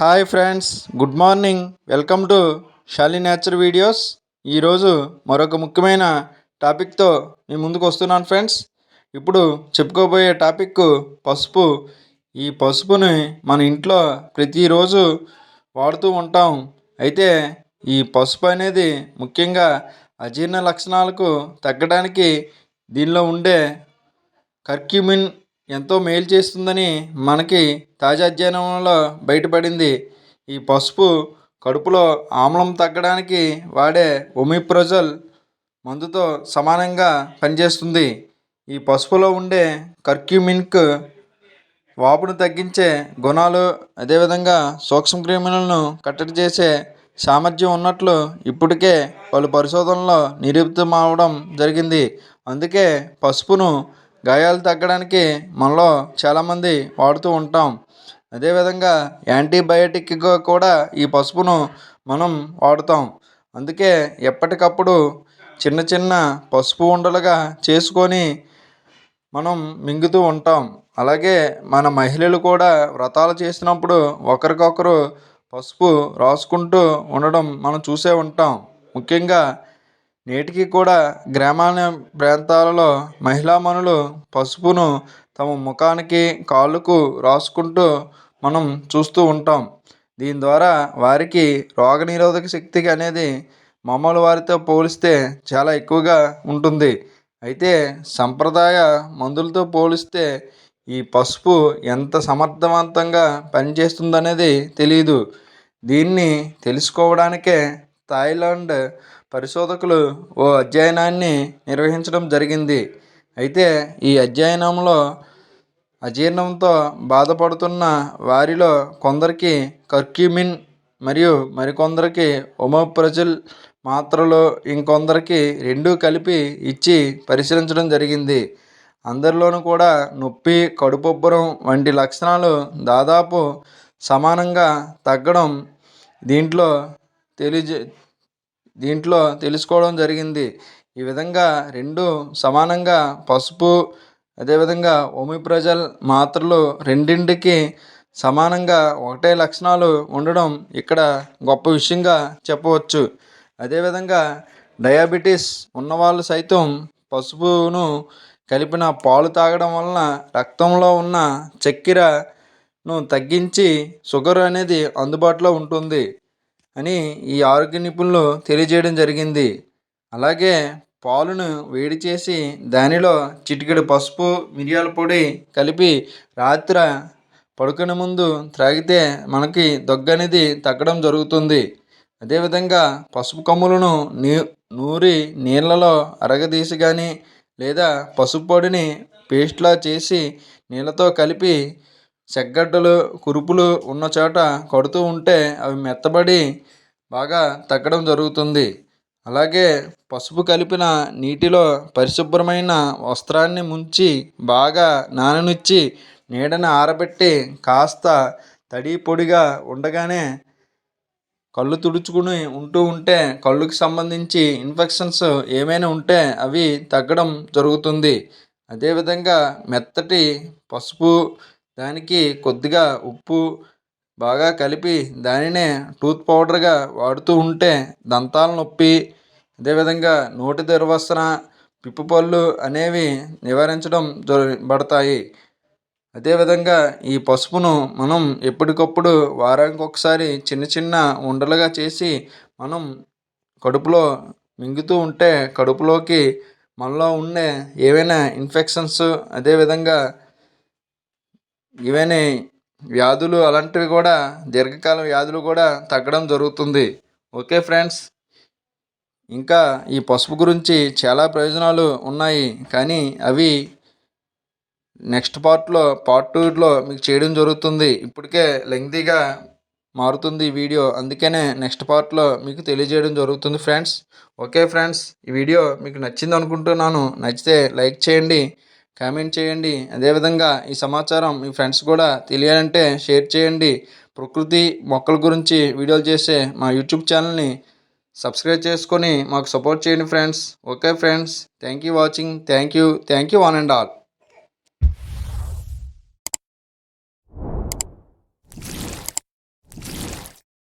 Hi friends good morning. Welcome to Shali nature videos. ఈరోజు మరొక ముఖ్యమైన టాపిక్తో మీ ముందుకు వస్తున్నాను ఫ్రెండ్స్. ఇప్పుడు చెప్పుకోబోయే టాపిక్ పసుపు. ఈ పసుపుని మన ఇంట్లో ప్రతిరోజు వాడుతూ ఉంటాం. అయితే ఈ పసుపు అనేది ముఖ్యంగా అజీర్ణ లక్షణాలకు తగ్గడానికి దీనిలో ఉండే కర్క్యూమిన్ ఎంతో మేలు చేస్తుందని మనకి తాజా అధ్యయనంలో బయటపడింది. ఈ పసుపు కడుపులో ఆమ్లం తగ్గడానికి వాడే ఒమిప్రజల్ మందుతో సమానంగా పనిచేస్తుంది. ఈ పసుపులో ఉండే కర్క్యూమిన్క్ వాపును తగ్గించే గుణాలు అదేవిధంగా సూక్ష్మక్రిములను కట్టడి చేసే సామర్థ్యం ఉన్నట్లు ఇప్పటికే పలు పరిశోధనలో నిరూపితమవడం జరిగింది. అందుకే పసుపును గాయాలు తగ్గడానికి మనలో చాలామంది వాడుతూ ఉంటాం. అదేవిధంగా యాంటీబయాటిక్గా కూడా ఈ పసుపును మనం వాడుతాం. అందుకే ఎప్పటికప్పుడు చిన్న చిన్న పసుపు ఉండలుగా చేసుకొని మనం మింగుతూ ఉంటాం. అలాగే మన మహిళలు కూడా వ్రతాలు చేసినప్పుడు ఒకరికొకరు పసుపు రాసుకుంటూ ఉండడం మనం చూసే ఉంటాం. ముఖ్యంగా నేటికి కూడా గ్రామాల ప్రాంతాలలో మహిళామణులు పసుపును తమ ముఖానికి కాళ్ళకు రాసుకుంటూ మనం చూస్తూ ఉంటాం. దీని ద్వారా వారికి రోగనిరోధక శక్తి అనేది మామూలు వారితో పోలిస్తే చాలా ఎక్కువగా ఉంటుంది. అయితే సంప్రదాయ మందులతో పోలిస్తే ఈ పసుపు ఎంత సమర్థవంతంగా పనిచేస్తుందనేది తెలియదు దీన్ని తెలుసుకోవడానికే థాయిలాండ్ పరిశోధకులు ఓ అధ్యయనాన్ని నిర్వహించడం జరిగింది. అయితే ఈ అధ్యయనంలో అజీర్ణంతో బాధపడుతున్న వారిలో కొందరికి కర్క్యూమిన్ మరియు మరికొందరికి ఒమోప్రజిల్ మాత్రలు ఇంకొందరికి రెండూ కలిపి ఇచ్చి పరిశీలించడం జరిగింది. అందరిలోనూ కూడా నొప్పి కడుపుబ్బరం వంటి లక్షణాలు దాదాపు సమానంగా తగ్గడం దీంట్లో తెలియజే దీంట్లో తెలుసుకోవడం జరిగింది. ఈ విధంగా రెండు సమానంగా పసుపు అదేవిధంగా ఒమిప్రజల్ మాత్రలు రెండింటికి సమానంగా ఒకటే లక్షణాలు ఉండడం ఇక్కడ గొప్ప విషయంగా చెప్పవచ్చు. అదేవిధంగా డయాబెటీస్ ఉన్నవాళ్ళు సైతం పసుపును కలిపిన పాలు తాగడం వలన రక్తంలో ఉన్న చక్కెరను తగ్గించి షుగర్ అనేది అందుబాటులో ఉంటుంది. అని ఈ ఆరోగ్య నిపుణులు తెలియజేయడం జరిగింది. అలాగే పాలును వేడి చేసి దానిలో చిటికెడు పసుపు మిరియాల పొడి కలిపి రాత్రి పడుకునే ముందు త్రాగితే మనకి దగ్గు అనేది తగ్గడం జరుగుతుంది. అదేవిధంగా పసుపు కొమ్ములను నీ నూరి నీళ్ళలో అరగదీసి కానీ లేదా పసుపు పొడిని పేస్ట్లా చేసి నీళ్ళతో కలిపి చెగ్గడ్డలు కురుపులు ఉన్న చోట కడుతూ ఉంటే అవి మెత్తబడి బాగా తగ్గడం జరుగుతుంది. అలాగే పసుపు కలిపిన నీటిలో పరిశుభ్రమైన వస్త్రాన్ని ముంచి బాగా నాననిచ్చి నీడని ఆరబెట్టి కాస్త తడి పొడిగా ఉండగానే కళ్ళు తుడుచుకుని ఉంటూ ఉంటే కళ్ళుకి సంబంధించి ఇన్ఫెక్షన్స్ ఏమైనా ఉంటే అవి తగ్గడం జరుగుతుంది. అదేవిధంగా మెత్తటి పసుపు దానికి కొద్దిగా ఉప్పు బాగా కలిపి దానినే టూత్ పౌడర్గా వాడుతూ ఉంటే దంతాల నొప్పి అదేవిధంగా నోటి దుర్వాసన పిప్పుపళ్ళు అనేవి నివారించడం పడతాయి అదేవిధంగా ఈ పసుపును మనం ఎప్పటికప్పుడు వారానికి ఒకసారి చిన్న చిన్న ఉండలుగా చేసి మనం కడుపులో మింగుతూ ఉంటే కడుపులోకి మనలో ఉండే ఏవైనా ఇన్ఫెక్షన్స్ అదేవిధంగా ఇవన్నీ వ్యాధులు అలాంటివి కూడా దీర్ఘకాల వ్యాధులు కూడా తగ్గడం జరుగుతుంది. Okay friends? ఇంకా ఈ పసుపు గురించి చాలా ప్రయోజనాలు ఉన్నాయి. కానీ అవి నెక్స్ట్ పార్ట్లో పార్ట్ టూలో మీకు చేయడం జరుగుతుంది. ఇప్పటికే లెంగ్దీగా మారుతుంది వీడియో. అందుకనే నెక్స్ట్ పార్ట్లో మీకు తెలియజేయడం జరుగుతుంది ఫ్రెండ్స్. ఓకే ఫ్రెండ్స్ ఈ వీడియో మీకు నచ్చింది అనుకుంటున్నాను నచ్చితే లైక్ చేయండి. కామెంట్ చేయండి. అదేవిధంగా ఈ సమాచారం మీ ఫ్రెండ్స్ కూడా తెలియాలంటే షేర్ చేయండి. ప్రకృతి మొక్కల గురించి వీడియోలు చేసే మా యూట్యూబ్ ఛానల్ని సబ్స్క్రైబ్ చేసుకొని మాకు సపోర్ట్ చేయండి friends. Okay friends thank you watching thank you thank you one and all.